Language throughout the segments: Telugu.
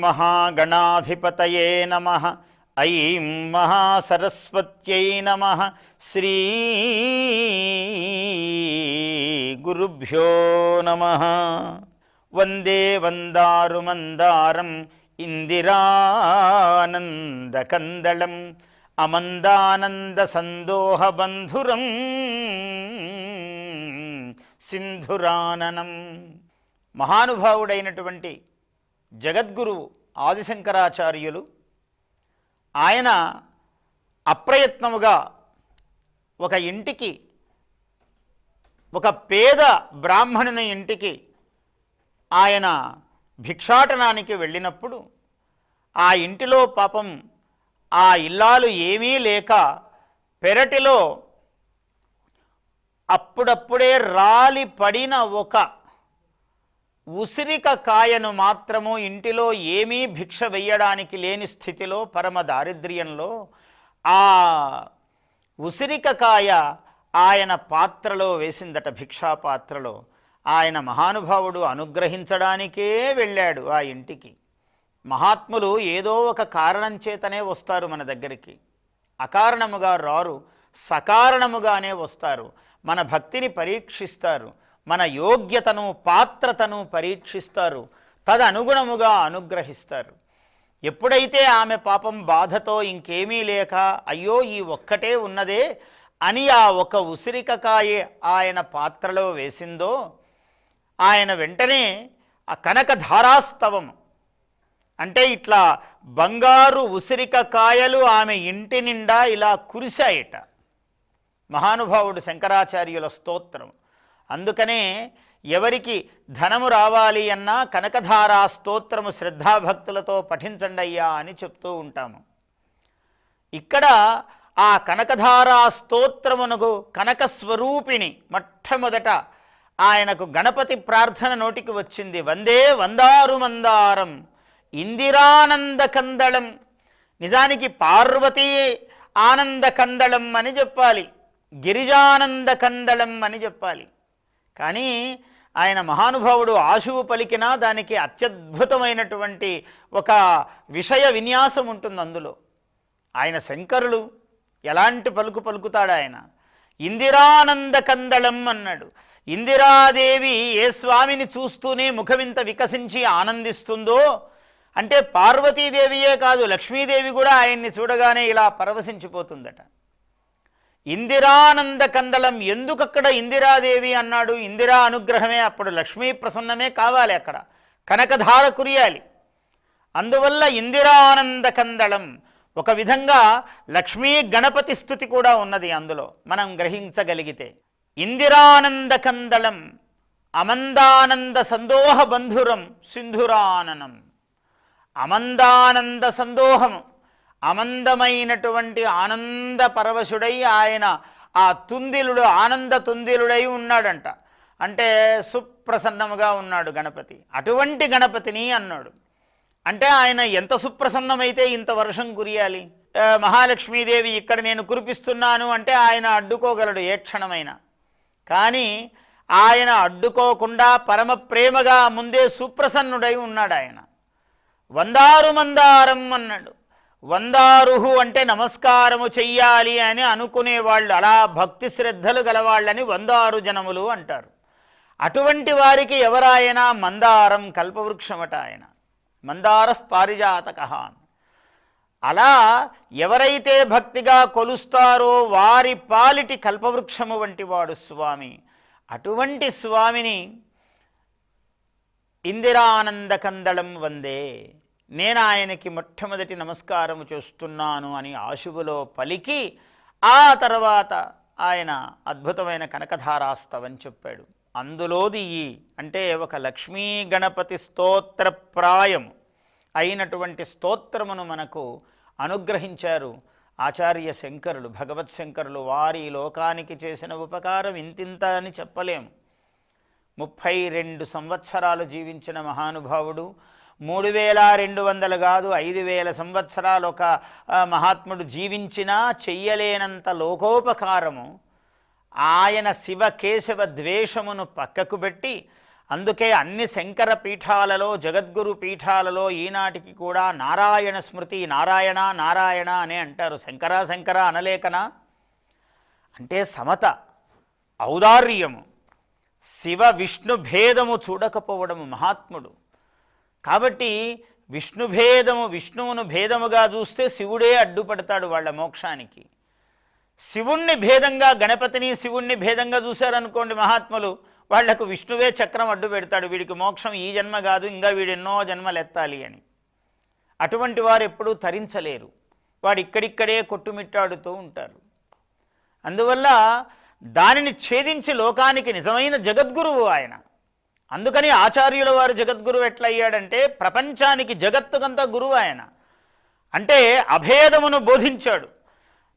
మహాగణాధిపతయే నమ ఐం మహాసరస్వత్యై నమ శ్రీ గురుభ్యో నమ వందే వందారు మందారం ఇందిరానందకందళం అమందానంద సందోహబంధురం సింధురాననం మహానుభావుడైనటువంటి జగద్గురు ఆదిశంకరాచార్యులు ఆయన అప్రయత్నముగా ఒక ఇంటికి ఒక పేద బ్రాహ్మణుని ఇంటికి ఆయన భిక్షాటనానికి వెళ్ళినప్పుడు ఆ ఇంటిలో పాపం ఆ ఇల్లాలు ఏమీ లేక పెరటిలో అప్పుడప్పుడే రాలి పడిన ఒక ఉసిరిక కాయను మాత్రము ఇంటిలో ఏమీ భిక్ష వెయ్యడానికి లేని స్థితిలో పరమ దారిద్ర్యంలో ఆ ఉసిరిక కాయ ఆయన పాత్రలో వేసిందట భిక్షా పాత్రలో. ఆయన మహానుభావుడు అనుగ్రహించడానికే వెళ్ళాడు ఆ ఇంటికి. మహాత్ములు ఏదో ఒక కారణం చేతనే వస్తారు మన దగ్గరికి. అకారణముగా రారు సకారణముగానే వస్తారు. మన భక్తిని పరీక్షిస్తారు. మన యోగ్యతను పాత్రతను పరీక్షిస్తారు. తదనుగుణముగా అనుగ్రహిస్తారు. ఎప్పుడైతే ఆమె పాపం బాధతో ఇంకేమీ లేక అయ్యో ఈ ఒక్కటే ఉన్నదే అని ఆ ఒక ఉసిరికకాయే ఆయన పాత్రలో వేసిందో ఆయన వెంటనే ఆ కనక ధారాస్తవం అంటే ఇట్లా బంగారు ఉసిరిక కాయలు ఆమె ఇంటి నిండా ఇలా కురిశాయట. మహానుభావుడు శంకరాచార్యుల స్తోత్రం. అందుకనే ఎవరికి ధనము రావాలి అన్నా కనకధారా స్తోత్రము శ్రద్ధాభక్తులతో పఠించండి అయ్యా అని చెప్తూ ఉంటాము. ఇక్కడ ఆ కనకధారా స్తోత్రమునకు కనక స్వరూపిణి మొట్టమొదట ఆయనకు గణపతి ప్రార్థన నోటికి వచ్చింది. వందే వందారు మందారం ఇందిరానంద కందళం నిజానికి పార్వతీ ఆనంద కందళం అని చెప్పాలి గిరిజానంద కందళం అని చెప్పాలి. కానీ ఆయన మహానుభావుడు ఆశువు పలికినా దానికి అత్యద్భుతమైనటువంటి ఒక విషయ విన్యాసం ఉంటుంది అందులో. ఆయన శంకరులు ఎలాంటి పలుకు పలుకుతాడు ఆయన? ఇందిరానంద కందళం అన్నాడు. ఇందిరాదేవి ఏ స్వామిని చూస్తూనే ముఖమింత వికసించి ఆనందిస్తుందో అంటే పార్వతీదేవియే కాదు లక్ష్మీదేవి కూడా ఆయన్ని చూడగానే ఇలా పరవశించిపోతుందట. ఇందిరానంద కందళం ఎందుకు అక్కడ ఇందిరాదేవి అన్నాడు? ఇందిరా అనుగ్రహమే అప్పుడు లక్ష్మీ ప్రసన్నమే కావాలి అక్కడ. కనకధార కురియాలి. అందువల్ల ఇందిరానంద కందళం ఒక విధంగా లక్ష్మీ గణపతి స్థుతి కూడా ఉన్నది అందులో. మనం గ్రహించగలిగితే ఇందిరానంద కందళం అమందానంద సందోహ బంధురం సింధురాననం. అమందానంద సందోహము. అమందమైనటువంటి ఆనంద పరవశుడై ఆయన ఆ తుందిలుడు ఆనంద తుందిలుడై ఉన్నాడంట. అంటే సుప్రసన్నముగా ఉన్నాడు గణపతి. అటువంటి గణపతిని అన్నాడు. అంటే ఆయన ఎంత సుప్రసన్నమైతే ఇంత వర్షం కురియాలి. మహాలక్ష్మీదేవి ఇక్కడ నేను కురిపిస్తున్నాను అంటే ఆయన అడ్డుకోగలడు ఏ క్షణమైనా. కానీ ఆయన అడ్డుకోకుండా పరమ ప్రేమగా ముందే సుప్రసన్నుడై ఉన్నాడు ఆయన వందారు మందారం అన్నాడు. వందారుహు అంటే నమస్కారము చెయ్యాలి అని అనుకునేవాళ్ళు అలా భక్తి శ్రద్ధలు గలవాళ్ళని వందారు జనములు అంటారు. అటువంటి వారికి ఎవరాయన? మందారం కల్పవృక్షమట ఆయన. మందార పారిజాతక అలా ఎవరైతే భక్తిగా కొలుస్తారో వారి పాలిటి కల్పవృక్షము వంటి వాడు స్వామి. అటువంటి స్వామిని ఇందిరానంద కందళం వందే. నేను ఆయనకి మొట్టమొదటి నమస్కారం చేస్తున్నాను అని ఆశువులో పలికి ఆ తర్వాత ఆయన అద్భుతమైన కనకధారాస్తవం చెప్పాడు. అందులోది ఈ అంటే ఒక లక్ష్మీ గణపతి స్తోత్ర అయినటువంటి స్తోత్రమును మనకు అనుగ్రహించారు ఆచార్య శంకరులు భగవత్ శంకరులు. వారి లోకానికి చేసిన ఉపకారం ఇంతింత అని చెప్పలేము. ముప్పై రెండు సంవత్సరాలు జీవించిన మహానుభావుడు మూడు వేల రెండు వందలు కాదు ఐదు వేల సంవత్సరాలు ఒక మహాత్ముడు జీవించినా చెయ్యలేనంత లోకోపకారము. ఆయన శివ కేశవ ద్వేషమును పక్కకు పెట్టి అందుకే అన్ని శంకర పీఠాలలో జగద్గురు పీఠాలలో ఈనాటికి కూడా నారాయణ స్మృతి నారాయణ నారాయణ అనే అంటారు. శంకర శంకర అనలేకనా. అంటే సమత ఔదార్యము శివ విష్ణు భేదము చూడకపోవడము మహాత్ముడు. కాబట్టి విష్ణు భేదము విష్ణువును భేదముగా చూస్తే శివుడే అడ్డుపడతాడు వాళ్ళ మోక్షానికి. శివుణ్ణి భేదంగా గణపతిని శివుణ్ణి భేదంగా చూశారనుకోండి మహాత్ములు వాళ్ళకు విష్ణువే చక్రం అడ్డు పెడతాడు. వీడికి మోక్షం ఈ జన్మ కాదు ఇంకా వీడు ఎన్నో జన్మలు ఎత్తాలి అని. అటువంటి వారు ఎప్పుడూ తరించలేరు. వాడు ఇక్కడిక్కడే కొట్టుమిట్టాడుతూ ఉంటారు. అందువల్ల దానిని ఛేదించి లోకానికి నిజమైన జగద్గురువు ఆయన. అందుకని ఆచార్యుల వారు జగద్గురువు ఎట్లయ్యాడంటే ప్రపంచానికి జగత్తుకంతా గురువు ఆయన. అంటే అభేదమును బోధించాడు.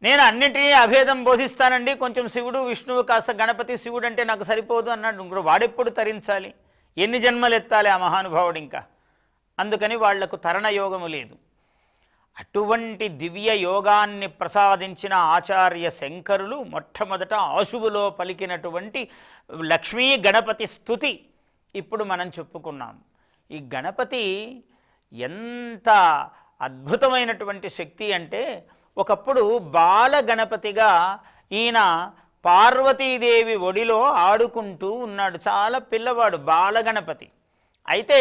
నేను అన్నిటినీ అభేదం బోధిస్తానండి కొంచెం శివుడు విష్ణువు కాస్త గణపతి శివుడు అంటే నాకు సరిపోదు అన్నాడు. ఇంకోడు వాడెప్పుడు తరించాలి? ఎన్ని జన్మలు ఎత్తాలి ఆ మహానుభావుడు ఇంకా? అందుకని వాళ్ళకు తరణ యోగము లేదు. అటువంటి దివ్య యోగాన్ని ప్రసాదించిన ఆచార్య శంకరులు మొట్టమొదట ఆశువులో పలికినటువంటి లక్ష్మీ గణపతి స్థుతి. ఇప్పుడు మనం చెప్పుకున్నాం. ఈ గణపతి ఎంత అద్భుతమైనటువంటి శక్తి అంటే ఒకప్పుడు బాల గణపతిగా ఈయన పార్వతీదేవి ఒడిలో ఆడుకుంటూ ఉన్నాడు. చాలా పిల్లవాడు బాలగణపతి అయితే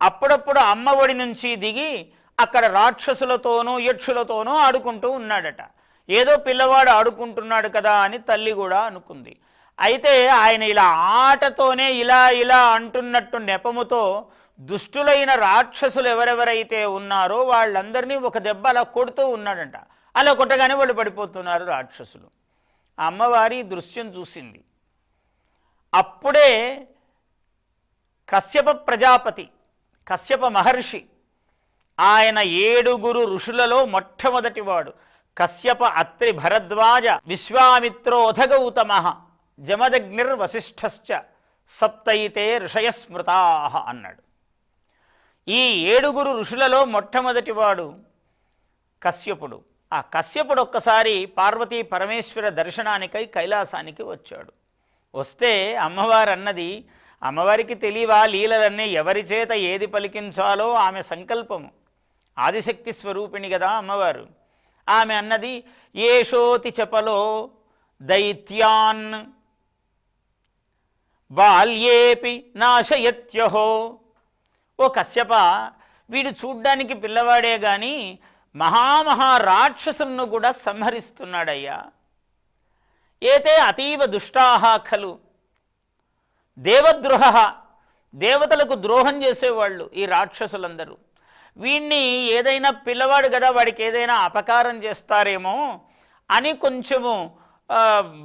అప్పుడప్పుడు అమ్మ ఒడి నుంచి దిగి అక్కడ రాక్షసులతోనూ యక్షులతోనూ ఆడుకుంటూ ఉన్నాడట. ఏదో పిల్లవాడు ఆడుకుంటున్నాడు కదా అని తల్లి కూడా అనుకుంది. అయితే ఆయన ఇలా ఆటతోనే ఇలా ఇలా అంటున్నట్టు నెపముతో దుష్టులైన రాక్షసులు ఎవరెవరైతే ఉన్నారో వాళ్ళందరినీ ఒక దెబ్బ అలా కొడుతూ ఉన్నాడంట. అలా కొట్టగానే వాళ్ళు పడిపోతున్నారు రాక్షసులు. ఆ అమ్మవారి దృశ్యం చూసింది. అప్పుడే కశ్యప ప్రజాపతి కశ్యప మహర్షి ఆయన ఏడుగురు ఋషులలో మొట్టమొదటివాడు. కశ్యప అత్రి భరద్వాజ విశ్వామిత్రోధగౌతమ జమదగ్నిర్ వశిష్ఠశ్చ సప్తయితే ఋషయస్మృతా అన్నాడు. ఈ ఏడుగురు ఋషులలో మొట్టమొదటివాడు కశ్యపుడు. ఆ కశ్యపుడు ఒక్కసారి పార్వతీ పరమేశ్వర దర్శనానికై కైలాసానికి వచ్చాడు. వస్తే అమ్మవారు అన్నది అమ్మవారికి తెలియవా లీలలన్నీ ఎవరి చేత ఏది పలికించాలో ఆమె సంకల్పము. ఆదిశక్తి స్వరూపిణి కదా అమ్మవారు. ఆమె అన్నది ఏషోతి చపలో దైత్యాన్ బాల్యేపి నాశయత్యహో. ఓ కశ్యప వీడు చూడ్డానికి పిల్లవాడే గాని మహామహా రాక్షసులను కూడా సంహరిస్తున్నాడయ్యా. ఏతే అతీవ దుష్టాహ ఖలు. దేవద్రోహ దేవతలకు ద్రోహం చేసేవాళ్ళు ఈ రాక్షసులందరూ. వీణ్ణి ఏదైనా పిల్లవాడు కదా వాడికి ఏదైనా అపకారం చేస్తారేమో అని కొంచెము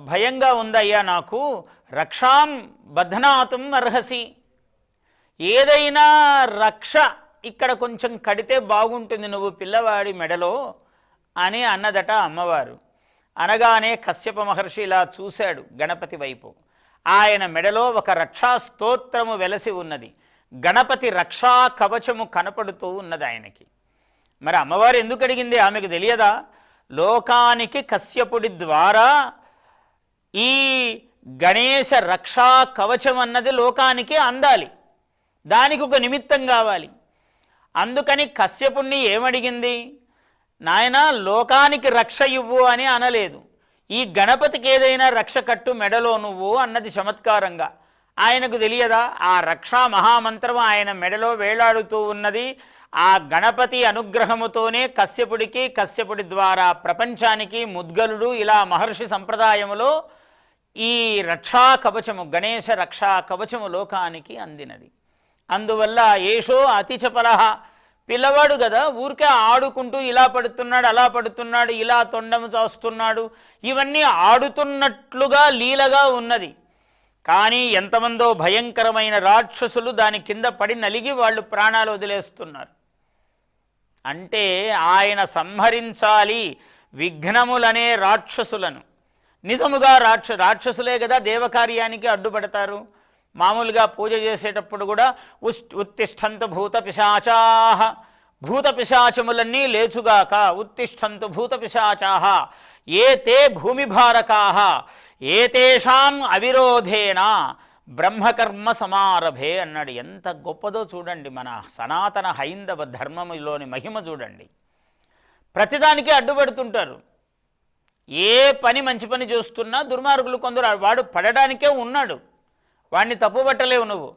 భయంగా ఉందయ్యా నాకు. రక్షాం బధ్నాతుం అర్హసి. ఏదైనా రక్ష ఇక్కడ కొంచెం కడితే బాగుంటుంది నువ్వు పిల్లవాడి మెడలో అని అన్నదట అమ్మవారు. అనగానే కశ్యప మహర్షి ఇలా చూశాడు గణపతి వైపు. ఆయన మెడలో ఒక రక్షా స్తోత్రము వెలసి ఉన్నది. గణపతి రక్షా కవచము కనపడుతూ ఉన్నది ఆయనకి. మరి అమ్మవారు ఎందుకు అడిగింది? ఆమెకు తెలియదా? లోకానికి కశ్యపుడి ద్వారా ఈ గణేశ రక్షా కవచం అన్నది లోకానికి అందాలి. దానికి ఒక నిమిత్తం కావాలి. అందుకని కశ్యపుణ్ణి ఏమడిగింది? నాయన లోకానికి రక్ష ఇవ్వు అని అనలేదు. ఈ గణపతికి ఏదైనా రక్ష కట్టు మెడలో నువ్వు అన్నది చమత్కారంగా. ఆయనకు తెలియదా? ఆ రక్షా మహామంత్రం ఆయన మెడలో వేలాడుతూ ఉన్నది. ఆ గణపతి అనుగ్రహముతోనే కశ్యపుడికి కశ్యపుడి ద్వారా ప్రపంచానికి ముద్గలుడు ఇలా మహర్షి సంప్రదాయములో ఈ రక్షా కవచము గణేశ రక్షా కవచము లోకానికి అందినది. అందువల్ల ఏషో అతి చపలహ పిల్లవాడు కదా ఊరికే ఆడుకుంటూ ఇలా పడుతున్నాడు అలా పడుతున్నాడు ఇలా తొండము చాస్తున్నాడు ఇవన్నీ ఆడుతున్నట్లుగా లీలగా ఉన్నది. కానీ ఎంతమందో భయంకరమైన రాక్షసులు దాని కింద పడి నలిగి వాళ్ళు ప్రాణాలు వదిలేస్తున్నారు. అంటే ఆయన సంహరించాలి విఘ్నములనే రాక్షసులను. నిజముగా రాక్ష రాక్షసులే కదా దేవకార్యానికి అడ్డుపడతారు. మామూలుగా పూజ చేసేటప్పుడు కూడా ఉస్ ఉత్తిష్టంతు భూత పిశాచాహ భూత పిశాచములన్నీ లేచుగాక ఉత్తిష్టంతు భూత పిశాచాహ ఏ తే భూమిభారకాహ ఏతేషాం అవిరోధేన. బ్రహ్మకర్మ సమారభే అన్నాడు. ఎంత గొప్పదో చూడండి మన సనాతన హైందవ ధర్మములోని మహిమ చూడండి. ప్రతిదానికి అడ్డుపడుతుంటారు. ఏ పని మంచి పని చూస్తున్నా దుర్మార్గులు కొందరు వాడు పడడానికే ఉన్నాడు. వాడిని తప్పుపట్టలేవు నువ్వు.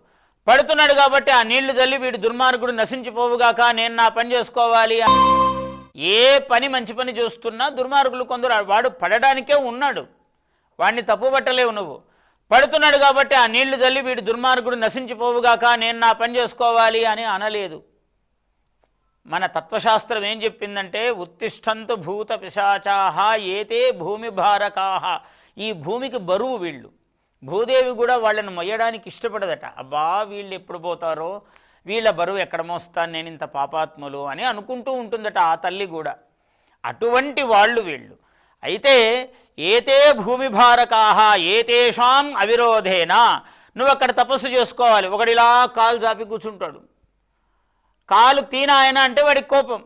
పడుతున్నాడు కాబట్టి ఆ నీళ్ళు చల్లి వీడు దుర్మార్గుడు నశించిపోవుగాక నేను నా పని చేసుకోవాలి ఏ పని మంచి పని చూస్తున్నా దుర్మార్గులు కొందరు వాడు పడడానికే ఉన్నాడు. వాడిని తప్పుపట్టలేవు నువ్వు. పడుతున్నాడు కాబట్టి ఆ నీళ్ళు చల్లి వీడు దుర్మార్గుడు నశించిపోవుగాక నేను నా పని చేసుకోవాలి అని అనలేదు. మన తత్వశాస్త్రం ఏం చెప్పిందంటే ఉత్తిష్టంతు భూత పిశాచాహ ఏతే భూమి భారకాహ. ఈ భూమికి బరువు వీళ్ళు. భూదేవి కూడా వాళ్ళని మొయ్యడానికి ఇష్టపడదట. అబ్బా వీళ్ళు ఎప్పుడు పోతారో? వీళ్ళ బరువు ఎక్కడ మోస్తాను నేను ఇంత పాపాత్ములు అని అనుకుంటూ ఉంటుందట ఆ తల్లి కూడా. అటువంటి వాళ్ళు వీళ్ళు. అయితే ఏతే భూమిభారకాహ ఏతేషాం అవిరోధేనా. నువ్వు అక్కడ తపస్సు చేసుకోవాలి. ఒకడిలా కాలు జాపి కూర్చుంటాడు. కాలు తీనాయన అంటే వాడికి కోపం.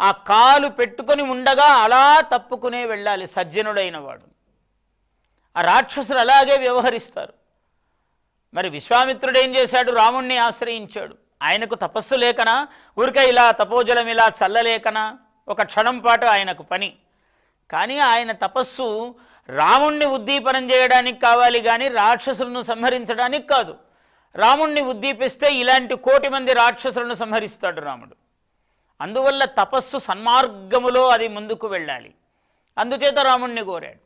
ఆ కాలు పెట్టుకొని ఉండగా అలా తప్పుకునే వెళ్ళాలి సజ్జనుడైన వాడు. ఆ రాక్షసులు అలాగే వ్యవహరిస్తారు. మరి విశ్వామిత్రుడు ఏం చేశాడు? రాముణ్ణి ఆశ్రయించాడు. ఆయనకు తపస్సు లేకనా? ఊరికే ఇలా తపోజలం ఇలా చల్లలేకనా? ఒక క్షణం పాటు ఆయనకు పని. కానీ ఆయన తపస్సు రాముణ్ణి ఉద్దీపనం చేయడానికి కావాలి కానీ రాక్షసులను సంహరించడానికి కాదు. రాముణ్ణి ఉద్దీపిస్తే ఇలాంటి కోటి మంది రాక్షసులను సంహరిస్తాడు రాముడు. అందువల్ల తపస్సు సన్మార్గములో అది ముందుకు వెళ్ళాలి. అందుచేత రాముణ్ణి కోరాడు.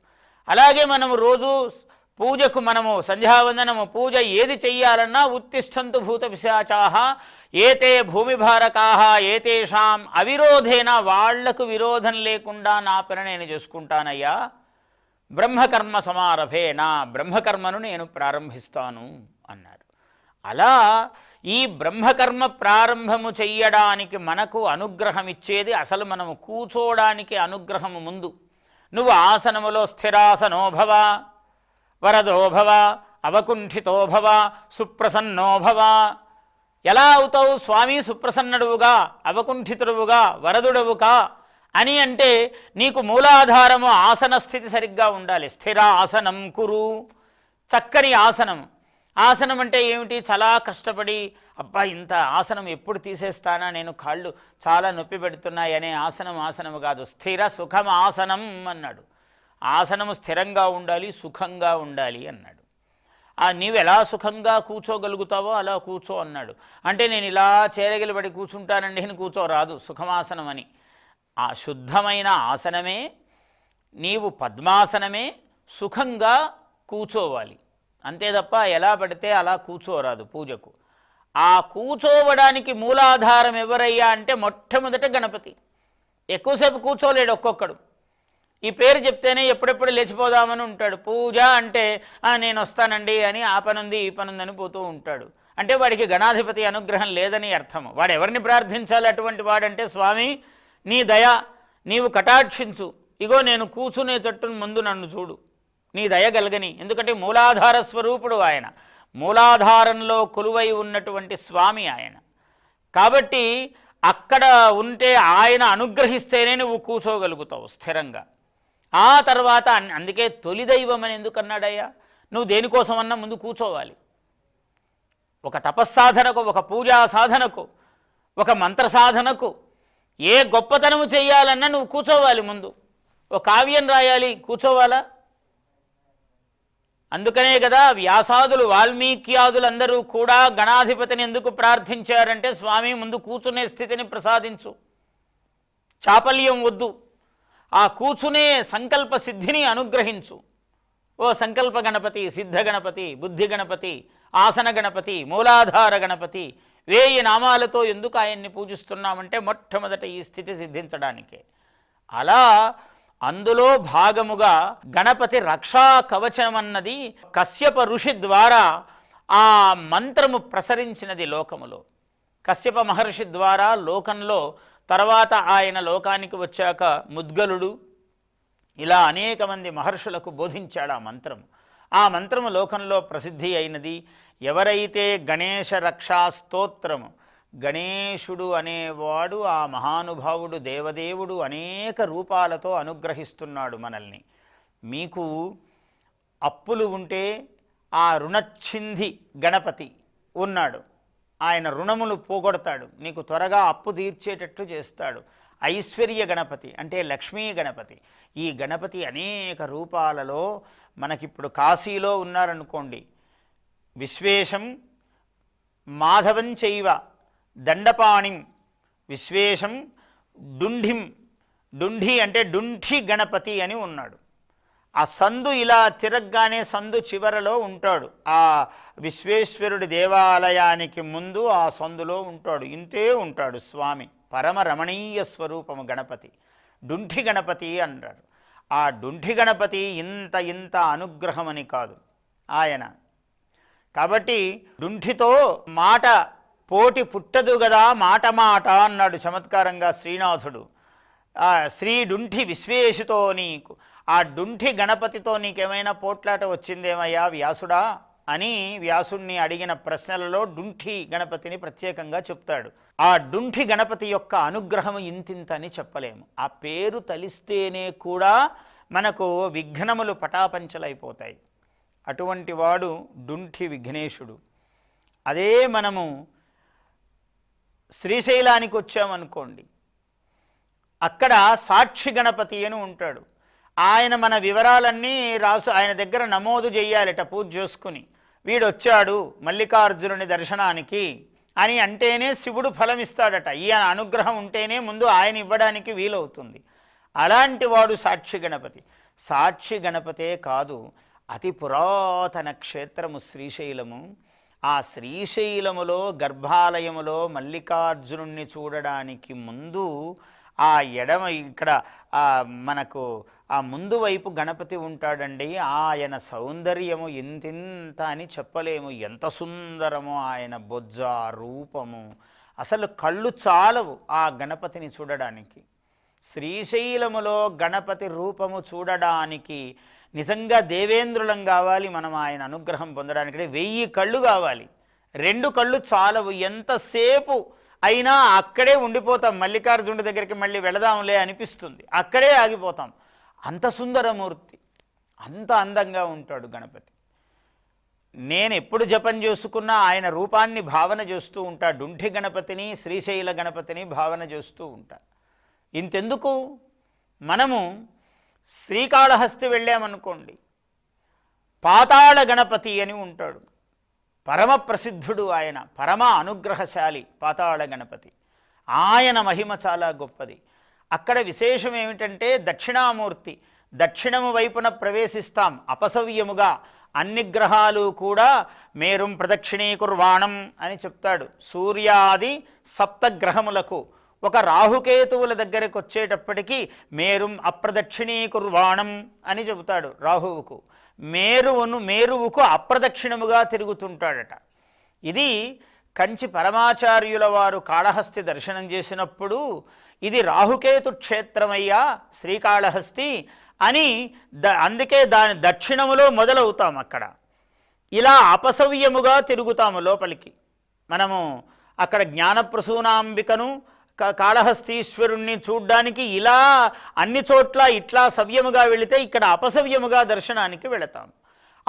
అలాగే మనం రోజు పూజకు మనము సంధ్యావందనము పూజ ఏది చెయ్యాలన్నా ఉత్తిష్టంతు భూత పిశాచాహ ఏతే భూమిభారకాహ ఏతేషాం అవిరోధేన వాళ్ళకు విరోధం లేకుండా నా పని నేను చేసుకుంటానయ్యా. బ్రహ్మకర్మ సమారభే నా బ్రహ్మకర్మను నేను ప్రారంభిస్తాను అన్నారు అలా ఈ బ్రహ్మకర్మ ప్రారంభము చెయ్యడానికి మనకు అనుగ్రహం ఇచ్చేది అసలు మనము కూర్చోడానికి అనుగ్రహము ముందు. నువ్వు ఆసనములో స్థిరాసనోభవ వరదోభవ అవకుంఠితోభవ సుప్రసన్నోభవ ఎలా అవుతావు స్వామి సుప్రసన్నుడువుగా అవకుంఠితుడువుగా వరదుడవుగా అని అంటే నీకు మూలాధారము ఆసన స్థితి సరిగ్గా ఉండాలి. స్థిర ఆసనం కురు. చక్కని ఆసనం. ఆసనం అంటే ఏమిటి? చాలా కష్టపడి అబ్బా ఇంత ఆసనం ఎప్పుడు తీసేస్తానా? నేను కాళ్ళు చాలా నొప్పి పెడుతున్నాయి అనే ఆసనం ఆసనము కాదు. స్థిర సుఖం ఆసనం అన్నాడు. ఆసనము స్థిరంగా ఉండాలి సుఖంగా ఉండాలి అన్నాడు. ఆ నీవు ఎలా సుఖంగా కూర్చోగలుగుతావో అలా కూర్చో అన్నాడు. అంటే నేను ఇలా చేరగిలబడి కూర్చుంటానండి అని కూర్చోరాదు సుఖమాసనం అని ఆ శుద్ధమైన ఆసనమే నీవు పద్మాసనమే సుఖంగా కూర్చోవాలి. అంతే తప్ప ఎలా పడితే అలా కూర్చోరాదు పూజకు. ఆ కూర్చోవడానికి మూలాధారం ఎవరయ్యా అంటే మొట్టమొదట గణపతి. ఎక్కువసేపు కూర్చోలేడు ఒక్కొక్కడు. ఈ పేరు చెప్తేనే ఎప్పుడెప్పుడు లేచిపోదామని ఉంటాడు. పూజ అంటే నేను వస్తానండి అని ఆ పనుంది ఈ పనుంది అని పోతూ ఉంటాడు. అంటే వాడికి గణాధిపతి అనుగ్రహం లేదని అర్థము వాడు ఎవరిని ప్రార్థించాలి అటువంటి వాడంటే స్వామి నీ దయ నీవు కటాక్షించు. ఇగో నేను కూర్చునే చెట్టును ముందు నన్ను చూడు. నీ దయ గలగని. ఎందుకంటే మూలాధార స్వరూపుడు ఆయన. మూలాధారంలో కొలువై ఉన్నటువంటి స్వామి ఆయన. కాబట్టి అక్కడ ఉంటే ఆయన అనుగ్రహిస్తేనే నువ్వు కూర్చోగలుగుతావు స్థిరంగా. ఆ తర్వాత అందుకే తొలి దైవం అని ఎందుకు అన్నాడయ్యా నువ్వు దేనికోసమన్నా ముందు కూర్చోవాలి. ఒక తపస్సాధనకు ఒక పూజా సాధనకు ఒక మంత్ర సాధనకు ఏ గొప్పతనము చేయాలన్నా నువ్వు కూర్చోవాలి ముందు. ఒక కావ్యం రాయాలి కూర్చోవాలా? అందుకనే కదా వ్యాసాదులు వాల్మీకియాదులందరూ కూడా గణాధిపతిని ఎందుకు ప్రార్థించారంటే స్వామి ముందు కూర్చునే స్థితిని ప్రసాదించు. చాపల్యం వద్దు. ఆ కూచునే సంకల్ప సిద్ధిని అనుగ్రహించు. ఓ సంకల్ప గణపతి సిద్ధ గణపతి బుద్ధి గణపతి ఆసన గణపతి మూలాధార గణపతి వేయి నామాలతో ఎందుకు ఆయన్ని పూజిస్తున్నామంటే మొట్టమొదట ఈ స్థితి సిద్ధించడానికే. అలా అందులో భాగముగా గణపతి రక్షా కవచమన్నది కశ్యప ఋషి ద్వారా ఆ మంత్రము ప్రసరించినది లోకములో. కశ్యప మహర్షి ద్వారా లోకంలో తర్వాత ఆయన లోకానికి వచ్చాక ముద్గలుడు ఇలా అనేక మంది మహర్షులకు బోధించాడు ఆ మంత్రం. ఆ మంత్రము లోకంలో ప్రసిద్ధి అయినది ఎవరైతే గణేశ రక్షా స్తోత్రము గణేశుడు అనేవాడు ఆ మహానుభావుడు దేవదేవుడు అనేక రూపాలతో అనుగ్రహిస్తున్నాడు మనల్ని. మీకు అప్పులు ఉంటే ఆ రుణచ్చింది గణపతి ఉన్నాడు. ఆయన రుణములు పోగొడతాడు. నీకు త్వరగా అప్పు తీర్చేటట్లు చేస్తాడు. ఐశ్వర్య గణపతి అంటే లక్ష్మీ గణపతి. ఈ గణపతి అనేక రూపాలలో మనకిప్పుడు కాశీలో ఉన్నారనుకోండి. విశ్వేషం మాధవం చైవ దండపాణిం. విశ్వేషం డుంఢిం. డుంఢి అంటే డుంఠి గణపతి అని ఉన్నాడు. ఆ సందు ఇలా తిరగగానే సందు చివరలో ఉంటాడు. ఆ విశ్వేశ్వరుడి దేవాలయానికి ముందు ఆ సందులో ఉంటాడు. ఇంతే ఉంటాడు స్వామి. పరమ రమణీయ స్వరూపము గణపతి. డుంఠి గణపతి అన్నారు ఆ డుంఠి గణపతి ఇంత ఇంత అనుగ్రహమని కాదు. ఆయన. కాబట్టి డుంఠితో మాట పోటి పుట్టదు గదా మాట మాట అన్నాడు చమత్కారంగా శ్రీనాథుడు. ఆ శ్రీ డుంఠి విశ్వేషుతో నీకు. ఆ డుంఠి గణపతితో నీకేమైనా పోట్లాట వచ్చిందేమయ్యా వ్యాసుడా? అని వ్యాసుణ్ణి అడిగిన ప్రశ్నలలో డుంఠి గణపతిని ప్రత్యేకంగా చెప్తాడు. ఆ డుంఠి గణపతి యొక్క అనుగ్రహం ఇంతింత అని చెప్పలేము. ఆ పేరు తలిస్తేనే కూడా మనకు విఘ్నములు పటాపంచలైపోతాయి. అటువంటి వాడు డుంఠి విఘ్నేశుడు. అదే మనము శ్రీశైలానికి వచ్చామనుకోండి. అక్కడ సాక్షి గణపతి అని ఉంటాడు. ఆయన మన వివరాలన్నీ రాసు ఆయన దగ్గర నమోదు చేయాలట పూజ చేసుకుని. వీడొచ్చాడు మల్లికార్జునుని దర్శనానికి అని అంటేనే శివుడు ఫలమిస్తాడట. ఈయన అనుగ్రహం ఉంటేనే ముందు ఆయన ఇవ్వడానికి వీలవుతుంది. అలాంటి వాడు సాక్షి గణపతి. సాక్షి గణపతే కాదు అతి పురాతన క్షేత్రము శ్రీశైలము. ఆ శ్రీశైలములో గర్భాలయములో మల్లికార్జునుణ్ణి చూడడానికి ముందు ఆ ఎడమ ఇక్కడ మనకు ఆ ముందు వైపు గణపతి ఉంటాడండి ఆయన సౌందర్యము ఇంతింత అని చెప్పలేము. ఎంత సుందరమో ఆయన బొజ్జ రూపము. అసలు కళ్ళు చాలవు ఆ గణపతిని చూడడానికి. శ్రీశైలములో గణపతి రూపము చూడడానికి నిజంగా దేవేంద్రులం కావాలి మనం ఆయన అనుగ్రహం పొందడానికి. వెయ్యి కళ్ళు కావాలి. రెండు కళ్ళు చాలవు. ఎంతసేపు అయినా అక్కడే ఉండిపోతాం. మల్లికార్జునుడి దగ్గరికి మళ్ళీ వెళదాంలే అనిపిస్తుంది. అక్కడే ఆగిపోతాం. అంత సుందరమూర్తి అంత అందంగా ఉంటాడు గణపతి. నేను ఎప్పుడు జపం చేసుకున్నా ఆయన రూపాన్ని భావన చేస్తూ ఉంటా డుంఠి గణపతిని శ్రీశైల గణపతిని భావన చేస్తూ ఉంటా. ఇంతెందుకు? మనము శ్రీకాళహస్తి వెళ్ళామనుకోండి పాతాళ గణపతి అని ఉంటాడు. పరమ ప్రసిద్ధుడు ఆయన పరమ అనుగ్రహశాలి పాతాళ గణపతి. ఆయన మహిమ చాలా గొప్పది. అక్కడ విశేషం ఏమిటంటే దక్షిణామూర్తి దక్షిణము వైపున ప్రవేశిస్తాం అపసవ్యముగా. అన్ని గ్రహాలు కూడా మేరుం ప్రదక్షిణీకుర్వాణం అని చెప్తాడు. సూర్యాది సప్తగ్రహములకు. ఒక రాహుకేతువుల దగ్గరకు వచ్చేటప్పటికి మేరుం అప్రదక్షిణీకుర్వాణం అని చెబుతాడు రాహువుకు. మేరువును మేరువుకు అప్రదక్షిణముగా తిరుగుతుంటాడట. ఇది కంచి పరమాచార్యుల వారు కాళహస్తి దర్శనం చేసినప్పుడు ఇది రాహుకేతు క్షేత్రమయ్యా శ్రీకాళహస్తి అని ద అందుకే దాని దక్షిణములో మొదలవుతాం అక్కడ. ఇలా అపసవ్యముగా తిరుగుతాము లోపలికి. మనము అక్కడ జ్ఞానప్రసూనాంబికను క- కాళహస్తీశ్వరుణ్ణి చూడ్డానికి ఇలా అన్ని చోట్ల ఇట్లా సవ్యముగా వెళితే ఇక్కడ అపసవ్యముగా దర్శనానికి వెళతాం.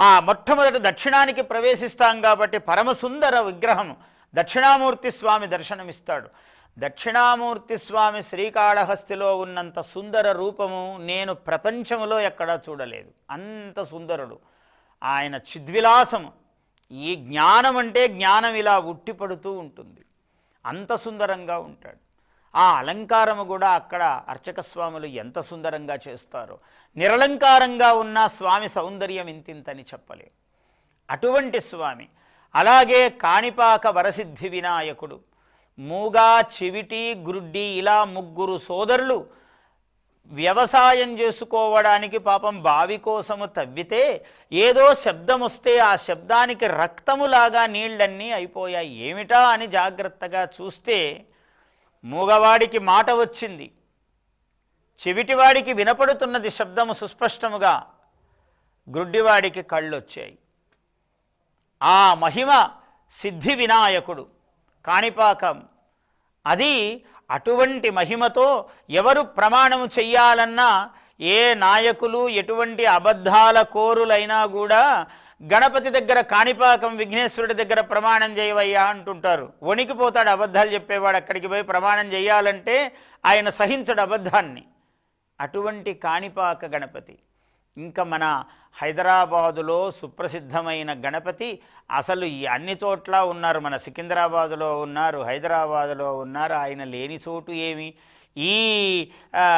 ఆ మొట్టమొదటి దక్షిణానికి ప్రవేశిస్తాం కాబట్టి పరమసుందర విగ్రహం దక్షిణామూర్తి స్వామి దర్శనమిస్తాడు. దక్షిణామూర్తి స్వామి శ్రీకాళహస్తిలో ఉన్నంత సుందర రూపము నేను ప్రపంచములో ఎక్కడా చూడలేదు. అంత సుందరుడు. ఆయన చిద్విలాసము. ఈ జ్ఞానం అంటే జ్ఞానం ఇలా ఉట్టిపడుతూ ఉంటుంది. అంత సుందరంగా ఉంటాడు. ఆ అలంకారము కూడా అక్కడ అర్చక స్వాములు ఎంత సుందరంగా చేస్తారో నిరలంకారంగా ఉన్న స్వామి సౌందర్యం ఇంతింతని చెప్పలేం. అటువంటి స్వామి. అలాగే కాణిపాక వరసిద్ధి వినాయకుడు. మూగా చెవిటి గ్రుడ్డి ఇలా ముగ్గురు సోదరులు వ్యవసాయం చేసుకోవడానికి పాపం బావి కోసము తవ్వితే ఏదో శబ్దం వస్తే ఆ శబ్దానికి రక్తములాగా నీళ్ళన్నీ అయిపోయాయి. ఏమిటా అని జాగ్రత్తగా చూస్తే మూగవాడికి మాట వచ్చింది. చెవిటివాడికి వినపడుతున్నది శబ్దము సుస్పష్టముగా గ్రుడ్డివాడికి కళ్ళొచ్చాయి. ఆ మహిమ సిద్ధి వినాయకుడు కాణిపాకం. అది అటువంటి మహిమతో ఎవరు ప్రమాణము చెయ్యాలన్నా ఏ నాయకులు ఎటువంటి అబద్ధాల కోరులైనా కూడా గణపతి దగ్గర కాణిపాకం విఘ్నేశ్వరుడి దగ్గర ప్రమాణం చేయవయ్యా అంటుంటారు. వణికిపోతాడు అబద్ధాలు చెప్పేవాడు అక్కడికి పోయి ప్రమాణం చేయాలంటే ఆయన సహించడు అబద్ధాన్ని. అటువంటి కాణిపాక గణపతి. ఇంకా మన హైదరాబాదులో సుప్రసిద్ధమైన గణపతి అసలు ఈ అన్ని చోట్ల ఉన్నారు. మన సికింద్రాబాదులో ఉన్నారు హైదరాబాదులో ఉన్నారు. ఆయన లేని చోటు ఏమి? ఈ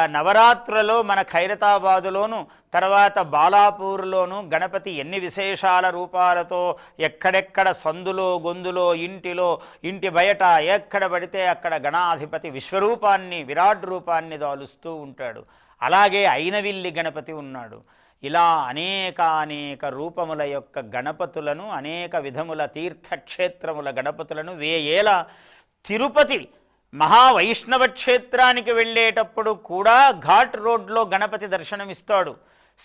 నవరాత్రులలో మన ఖైరతాబాదులోను తర్వాత బాలాపూర్లోను గణపతి ఎన్ని విశేషాల రూపాలతో ఎక్కడెక్కడ సందులో గొందులో ఇంటిలో ఇంటి బయట ఎక్కడ పడితే అక్కడ గణాధిపతి విశ్వరూపాన్ని విరాట్ రూపాన్ని దాలుస్తూ ఉంటాడు. అలాగే అయినవిల్లి గణపతి ఉన్నాడు. ఇలా అనేక అనేక రూపముల యొక్క గణపతులను అనేక విధముల తీర్థక్షేత్రముల గణపతులను వేయేల తిరుపతి మహావైష్ణవ క్షేత్రానికి వెళ్ళేటప్పుడు కూడా ఘాట్ రోడ్లో గణపతి దర్శనమిస్తాడు.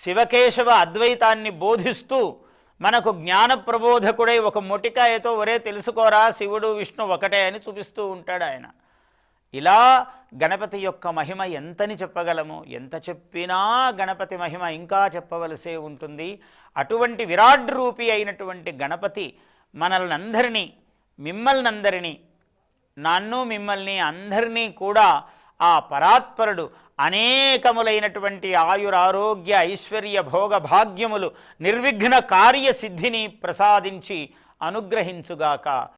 శివకేశవ అద్వైతాన్ని బోధిస్తూ మనకు జ్ఞాన ప్రబోధకుడై ఒక మొటికాయతో ఒరే తెలుసుకోరా శివుడు విష్ణు ఒకటే అని చూపిస్తూ ఉంటాడు ఆయన. ఇలా గణపతి యొక్క మహిమ ఎంతని చెప్పగలము? ఎంత చెప్పినా గణపతి మహిమ ఇంకా చెప్పవలసే ఉంటుంది. అటువంటి విరాట్ రూపి అయినటువంటి గణపతి మనల్ని అందరినీ మిమ్మల్ని అందరినీ నన్ను మిమ్మల్ని అందరినీ కూడా ఆ పరాత్పరుడు అనేకములైనటువంటి ఆయురారోగ్య ఐశ్వర్య భోగ భాగ్యములు నిర్విఘ్న కార్యసిద్ధిని ప్రసాదించి అనుగ్రహించుగాక.